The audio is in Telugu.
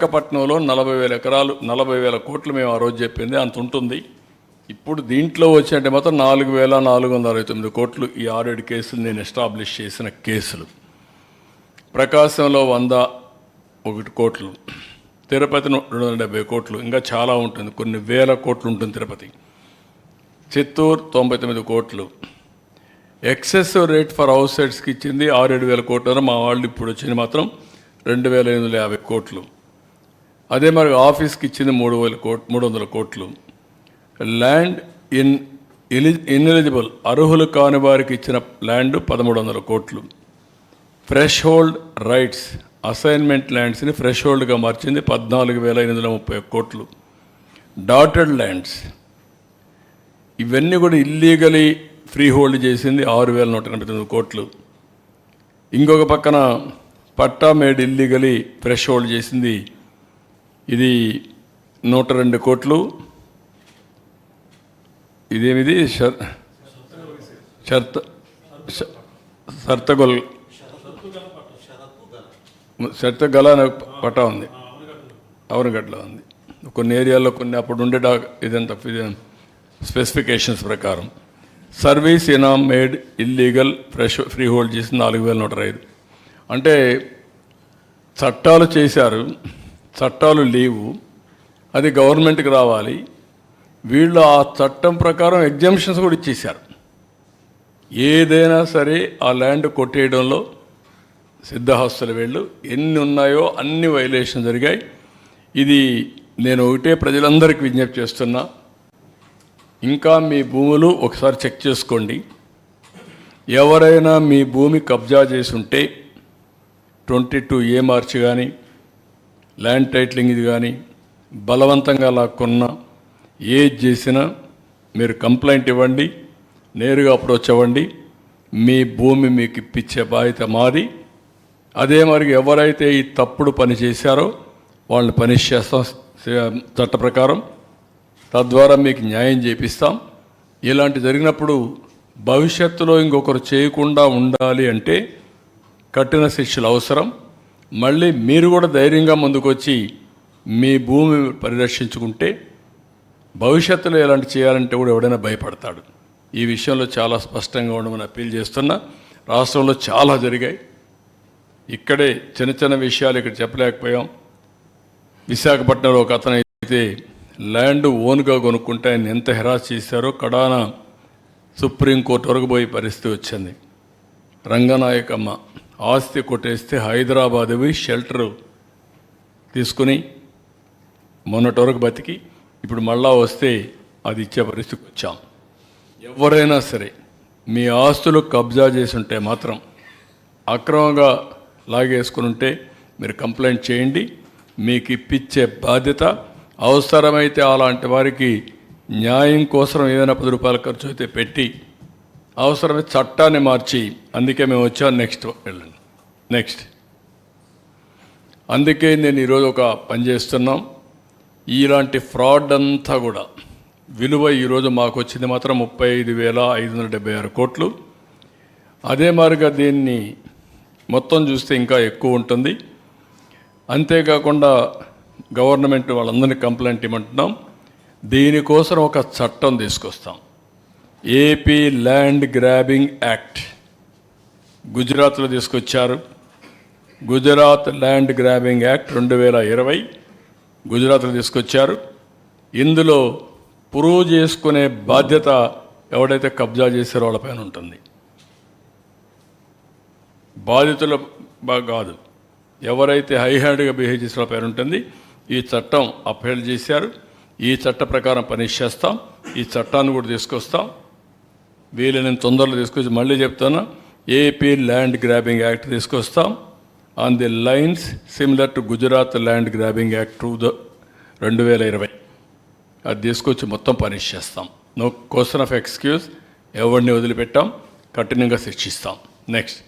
విశాఖపట్నంలో నలభై వేల ఎకరాలు నలభై వేల కోట్లు మేము ఆ రోజు చెప్పింది అంత ఉంటుంది. ఇప్పుడు దీంట్లో వచ్చినట్టు మాత్రం నాలుగు వేల నాలుగు వందల అరవై తొమ్మిది కోట్లు ఈ ఆరేడు కేసులు నేను ఎస్టాబ్లిష్ చేసిన కేసులు. ప్రకాశంలో వంద ఒకటి కోట్లు తిరుపతి రెండు వందల డెబ్బై కోట్లు ఇంకా చాలా ఉంటుంది కొన్ని వేల కోట్లు ఉంటుంది తిరుపతి. చిత్తూరు తొంభై తొమ్మిది కోట్లు. ఎక్సెసివ్ రేట్ ఫర్ హౌస్ సైడ్స్కి ఇచ్చింది ఆరేడు వేల కోట్లు మా వాళ్ళు ఇప్పుడు వచ్చింది మాత్రం రెండు వేల ఎనిమిది వందల యాభై కోట్లు. అదే మరి ఆఫీస్కి ఇచ్చింది మూడు వేల కోట్ మూడు వందల కోట్లు. ల్యాండ్ ఇన్ ఎలి ఇన్ఎలిజిబుల్ అర్హులు కాని వారికి ఇచ్చిన ల్యాండ్ పదమూడు వందల కోట్లు. ఫ్రెష్ హోల్డ్ రైట్స్ అసైన్మెంట్ ల్యాండ్స్ని ఫ్రెష్ హోల్డ్గా మార్చింది పద్నాలుగు వేల ఎనిమిది వందల ముప్పై ఒక్క కోట్లు. Dotted lands. ఇవన్నీ కూడా ఇల్లీగలీ ఫ్రీ హోల్డ్ చేసింది ఆరు వేల నూట ఎనభై తొమ్మిది కోట్లు. ఇంకొక పక్కన patta made illegally fresh hold చేసింది ఇది నూట రెండు కోట్లు. ఇదేమిది? షర్ షర్త ష- సర్తగొల్ షర్తగల అనే పట్టా ఉంది. అవనగడ్డలో ఉంది. కొన్ని ఏరియాల్లో కొన్ని అప్పుడు ఉండే డా ఇదంతా స్పెసిఫికేషన్స్ ప్రకారం. Service ఇనామ్ made illegal fresh free hold చేసి నాలుగు వేల నూట ఐదు. అంటే చట్టాలు చేశారు. చట్టాలు లేవు. అది గవర్నమెంట్కి రావాలి. వీళ్ళు ఆ చట్టం ప్రకారం ఎగ్జామ్షన్స్ కూడా ఇచ్చేశారు. ఏదైనా సరే ఆ ల్యాండ్ కొట్టేయడంలో సిద్ధహస్తుల వీళ్ళు. ఎన్ని ఉన్నాయో అన్ని వైలేషన్ జరిగాయి. ఇది నేను ఒకటే ప్రజలందరికీ విజ్ఞప్తి చేస్తున్నా. ఇంకా మీ భూములు ఒకసారి చెక్ చేసుకోండి. ఎవరైనా మీ భూమి కబ్జా చేసి ఉంటే ట్వంటీ టూ ఏ మార్చి కానీ ల్యాండ్ టైటిలింగ్ ఇది కానీ బలవంతంగా లాక్కున్నా ఏది చేసినా మీరు కంప్లైంట్ ఇవ్వండి నేరుగా అప్రోచ్ అవ్వండి మీ భూమి మీకు ఇప్పించే బాధ్యత మాది. అదే మరి ఎవరైతే ఈ తప్పుడు పని చేశారో వాళ్ళని పనిష్ చేస్తాం చట్ట ప్రకారం. తద్వారా మీకు న్యాయం చేపిస్తాం. ఇలాంటి జరిగినప్పుడు భవిష్యత్తులో ఇంకొకరు చేయకుండా ఉండాలి అంటే కఠిన శిక్షలు అవసరం. మళ్ళీ మీరు కూడా ధైర్యంగా ముందుకొచ్చి మీ భూమి పరిరక్షించుకుంటే భవిష్యత్తులో ఎలాంటి చేయాలంటే కూడా ఎవడైనా భయపడతాడు. ఈ విషయంలో చాలా స్పష్టంగా ఉండమని అప్పీల్ చేస్తున్నా. రాష్ట్రంలో చాలా జరిగాయి. ఇక్కడే చిన్న చిన్న విషయాలు ఇక్కడ చెప్పలేకపోయాం. విశాఖపట్నంలో ఒక అతను అయితే ల్యాండ్ ఓన్గా కొనుక్కుంటే ఆయన ఎంత హెరాస్ చేశారో కడాన సుప్రీంకోర్టు వరకు పోయే పరిస్థితి వచ్చింది. రంగనాయకమ్మ. ఆస్తి కొట్టేస్తే హైదరాబాద్ షెల్టర్ తీసుకుని మొన్నటి వరకు బతికి ఇప్పుడు మళ్ళా వస్తే అది ఇచ్చే పరిస్థితికి వచ్చాం. ఎవరైనా సరే మీ ఆస్తులు కబ్జా చేసి ఉంటే మాత్రం అక్రమంగా లాగేసుకుని ఉంటే మీరు కంప్లైంట్ చేయండి. మీకు ఇప్పించే బాధ్యత అవసరమైతే అలాంటి వారికి న్యాయం కోసం ఏదైనా పది రూపాయల ఖర్చు అయితే పెట్టి అవసరమే చట్టాన్ని మార్చి అందుకే మేము వచ్చాం. నెక్స్ట్ వెళ్ళండి. నెక్స్ట్. అందుకే నేను ఈరోజు ఒక పని చేస్తున్నాం. ఇలాంటి ఫ్రాడ్ అంతా కూడా విలువ ఈరోజు మాకు వచ్చింది మాత్రం ముప్పై ఐదు వేల ఐదు వందల డెబ్బై ఆరు కోట్లు. అదే మారిగా దీన్ని మొత్తం చూస్తే ఇంకా ఎక్కువ ఉంటుంది. అంతేకాకుండా గవర్నమెంట్ వాళ్ళందరినీ కంప్లైంట్ ఇవ్వమంటున్నాం. దీనికోసం ఒక చట్టం తీసుకొస్తాం. ఏపీ ల్యాండ్ గ్రాబింగ్ యాక్ట్ గుజరాత్లో తీసుకొచ్చారు. గుజరాత్ ల్యాండ్ గ్రాబింగ్ యాక్ట్ రెండు వేల ఇరవై గుజరాత్లో తీసుకొచ్చారు. ఇందులో ప్రూవ్ చేసుకునే బాధ్యత ఎవడైతే కబ్జా చేసారో వాళ్ళపైన ఉంటుంది. బాధితుల కాదు ఎవరైతే హై హ్యాండ్గా బిహేవ్ చేసిన పేరు ఉంటుంది. ఈ చట్టం అప్హెల్డ్ చేశారు. ఈ చట్ట ప్రకారం పనిచేస్తాం ఈ చట్టాన్ని కూడా తీసుకొస్తాం. వీలైనంత తొందరలో తీసుకొచ్చి మళ్ళీ చెప్తాను. ఏపీ ల్యాండ్ గ్రాబింగ్ యాక్ట్ తీసుకొస్తాం. On the lines similar to Gujarat land grabbing act to the రెండు వేల ఇరవై. అది తీసుకొచ్చి మొత్తం పనిష్ చేస్తాం. నో క్వశ్చన్ ఆఫ్ ఎక్స్క్యూజ్ ఎవరిని వదిలిపెట్టాం? కఠినంగా శిక్షిస్తాం. నెక్స్ట్